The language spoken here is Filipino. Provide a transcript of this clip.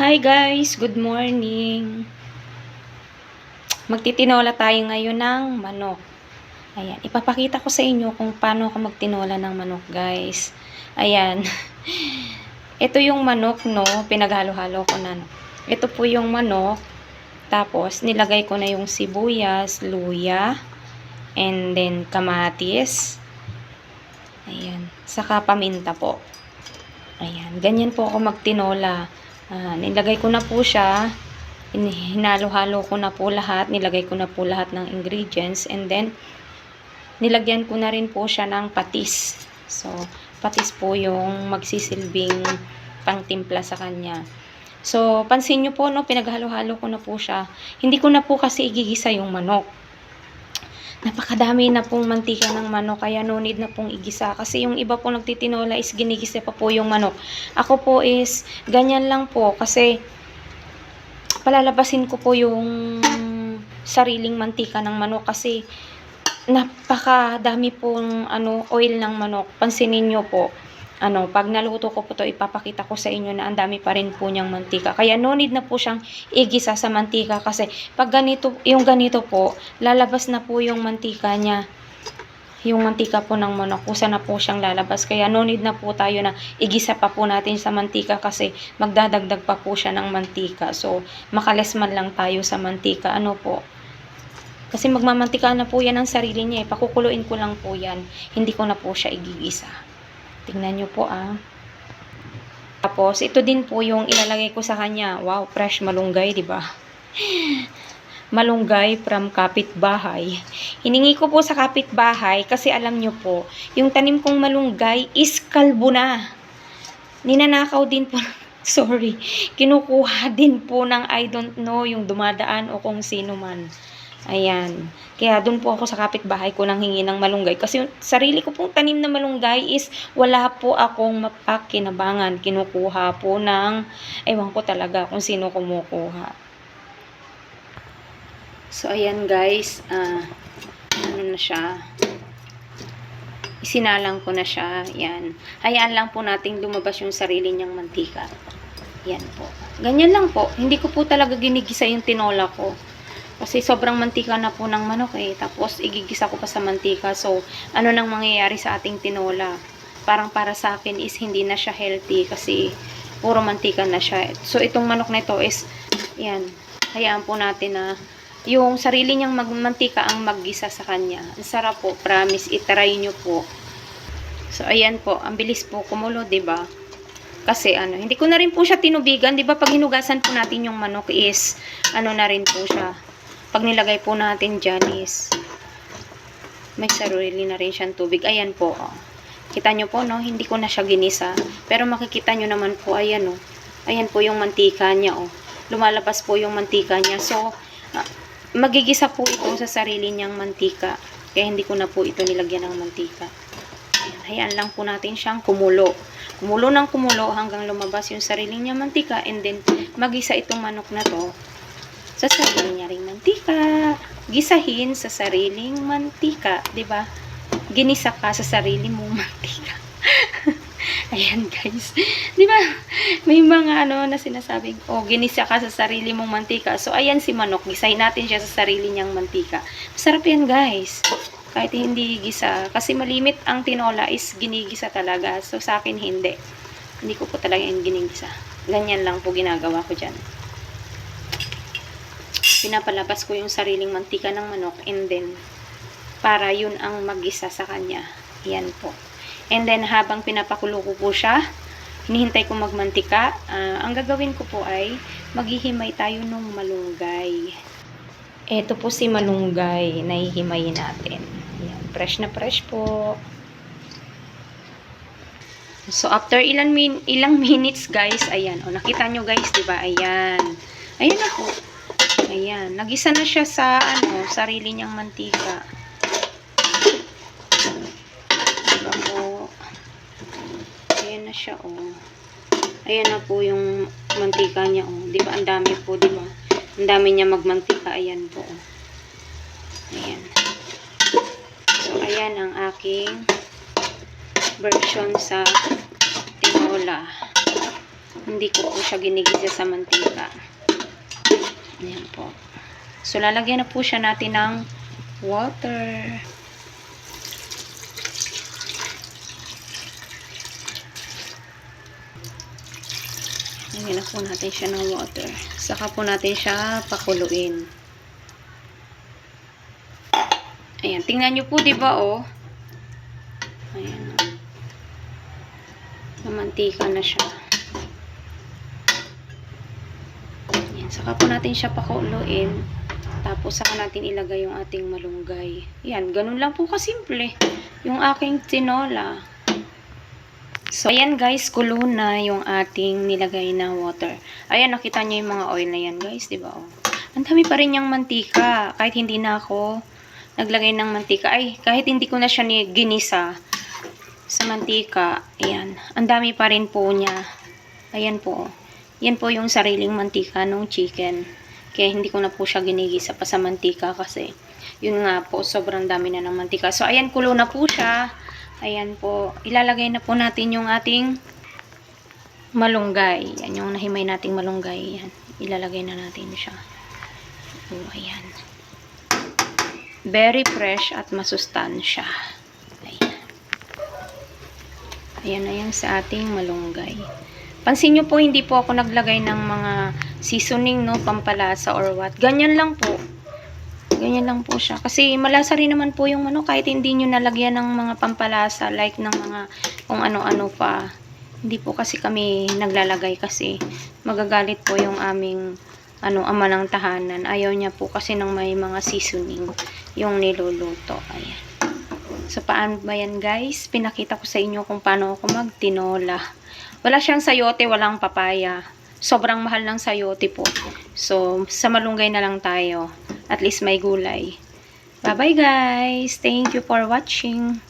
Hi guys, good morning. Magtitinola tayo ngayon ng manok. Ayan, ipapakita ko sa inyo kung paano ako magtinola ng manok, guys. Ayan. Ito yung manok, no, pinaghalo-halo ko na. no. Ito po yung manok. Tapos, nilagay ko na yung sibuyas, luya, and then kamatis. Ayan, saka paminta po. Ayan, ganyan po ako magtinola. Ah, nilagay ko na po siya. Hin- Hinalo-halo ko na po lahat. Nilagay ko na po lahat ng ingredients. And then, nilagyan ko na rin po siya ng patis. So, patis po yung magsisilbing pangtimpla sa kanya. So, pansin nyo po, no, pinaghalo-halo ko na po siya. Hindi ko na po kasi igigisa yung manok napakadami na pong mantika ng manok kaya no need na pong igisa. Kasi yung iba po nagtitinola is ginigisa pa po yung manok. Ako po is ganyan lang po. Kasi palalabasin ko po yung sariling mantika ng manok. Kasi napakadami pong ano oil ng manok. Pansinin nyo po ano, pag naluto ko po to, ipapakita ko sa inyo na ang dami pa rin po niyang mantika. Kaya no need na po siyang igisa sa mantika kasi pag ganito, yung ganito po, lalabas na po yung mantika niya. Yung mantika po ng manok, kusa na po siyang lalabas. Kaya no need na po tayo na igisa pa po natin sa mantika kasi magdadagdag pa po siya ng mantika. So, makales man lang tayo sa mantika. Ano po? Kasi magmamantika na po yan ang sarili niya. Eh. Pakukuluin ko lang po yan. Hindi ko na po siya igigisa. Tingnan nyo po ah. Tapos, ito din po yung ilalagay ko sa kanya. Wow, fresh malunggay, di ba? malunggay from kapitbahay. Hiningi ko po sa kapitbahay kasi alam nyo po, yung tanim kong malunggay is kalbo na. Ninanakaw din po, sorry, kinukuha din po ng I don't know, yung dumadaan o kung sino man. Ayan. Kaya doon po ako sa kapitbahay ko nang hingi ng malunggay. Kasi yung sarili ko pong tanim na malunggay is wala po akong mapakinabangan. Kinukuha po ng, ewan ko talaga kung sino kumukuha. So, ayan guys. ah ano na siya. Isinalang ko na siya. Yan. Hayaan lang po nating lumabas yung sarili niyang mantika. Yan po. Ganyan lang po. Hindi ko po talaga ginigisa yung tinola ko. Kasi sobrang mantika na po ng manok eh. Tapos igigisa ko pa sa mantika. So, ano nang mangyayari sa ating tinola? Parang para sa akin is hindi na siya healthy kasi puro mantika na siya. So, itong manok na ito is, yan, hayaan po natin na yung sarili niyang magmantika ang maggisa sa kanya. Ang sarap po, promise, itry nyo po. So, ayan po, ang bilis po kumulo, ba? Kasi ano, hindi ko na rin po siya tinubigan, 'di ba? Pag hinugasan po natin yung manok is ano na rin po siya. Pag nilagay po natin dyan is may sarili na rin siyang tubig. Ayan po, oh. Kita nyo po, no? Hindi ko na siya ginisa. Pero makikita nyo naman po, ayan, oh. Ayan po yung mantika niya, oh. Lumalabas po yung mantika niya. So, ah, magigisa po ito sa sarili niyang mantika. Kaya hindi ko na po ito nilagyan ng mantika. Ayan, hayaan lang po natin siyang kumulo. Kumulo ng kumulo hanggang lumabas yung sarili niyang mantika and then magisa itong manok na to sa sarili niya ring mantika. Gisahin sa sariling mantika, 'di ba? Ginisa ka sa sarili mong mantika. Ayan guys. 'Di ba? May mga ano na sinasabing, oh, ginisa ka sa sarili mong mantika. So ayan si manok, gisahin natin siya sa sarili niyang mantika. Masarap 'yan, guys. Kahit hindi gisa kasi malimit ang tinola is ginigisa talaga. So sa akin hindi. Hindi ko po talaga yung ginigisa. Ganyan lang po ginagawa ko diyan pinapalabas ko yung sariling mantika ng manok and then para yun ang magisa sa kanya. Yan po. And then habang pinapakulo ko po siya, hinihintay ko magmantika, ah, ang gagawin ko po ay maghihimay tayo ng malunggay. Ito po si malunggay na hihimayin natin. Yan, fresh na fresh po. So after ilan min ilang minutes guys, ayan, oh nakita nyo guys, 'di ba? Ayan. Ayan ako. Ayan. Nagisa na siya sa, ano, sarili niyang mantika. Diba po? Ayan na siya, oh. Ayan na po yung mantika niya, oh. Diba? Ang dami po, diba? Ang dami niya magmantika. Ayan po, oh. Ayan. So, ayan ang aking version sa tinola. Hindi ko po siya ginigisa sa mantika. Ayan po. So, lalagyan na po siya natin ng water. Lagyan na po natin siya ng water. Saka po natin siya pakuluin. Ayan, tingnan nyo po, di ba, oh. Ayan. Namantika na siya. Ayan, saka po natin siya pakuluin. Tapos, saka natin ilagay yung ating malunggay. Ayan, ganun lang po kasimple. Yung aking tinola. So, ayan guys, kulo na yung ating nilagay na water. Ayan, nakita nyo yung mga oil na yan guys, di ba? Oh. Ang dami pa rin yung mantika. Kahit hindi na ako naglagay ng mantika. Ay, kahit hindi ko na siya ni ginisa sa mantika. Ayan, ang dami pa rin po niya. Ayan po. Yan po yung sariling mantika ng chicken. Kaya hindi ko na po siya ginigisa pa sa mantika kasi yun nga po, sobrang dami na ng mantika. So, ayan, kulo na po siya. Ayan po, ilalagay na po natin yung ating malunggay. Yan yung nahimay nating malunggay. Yan, ilalagay na natin siya. Oh, ayan. Very fresh at masustansya. Ayan. Ayan na yan sa ating malunggay. Pansin nyo po, hindi po ako naglagay ng mga seasoning, no, pampalasa or what. Ganyan lang po. Ganyan lang po siya. Kasi malasa rin naman po yung ano, kahit hindi nyo nalagyan ng mga pampalasa, like ng mga kung ano-ano pa. Hindi po kasi kami naglalagay kasi magagalit po yung aming ano, ama ng tahanan. Ayaw niya po kasi ng may mga seasoning yung niluluto. Ayan. So, paano ba yan guys? Pinakita ko sa inyo kung paano ako magtinola. Wala siyang sayote, walang papaya. Sobrang mahal ng sayote po. So, sa malunggay na lang tayo. At least may gulay. Bye-bye guys! Thank you for watching.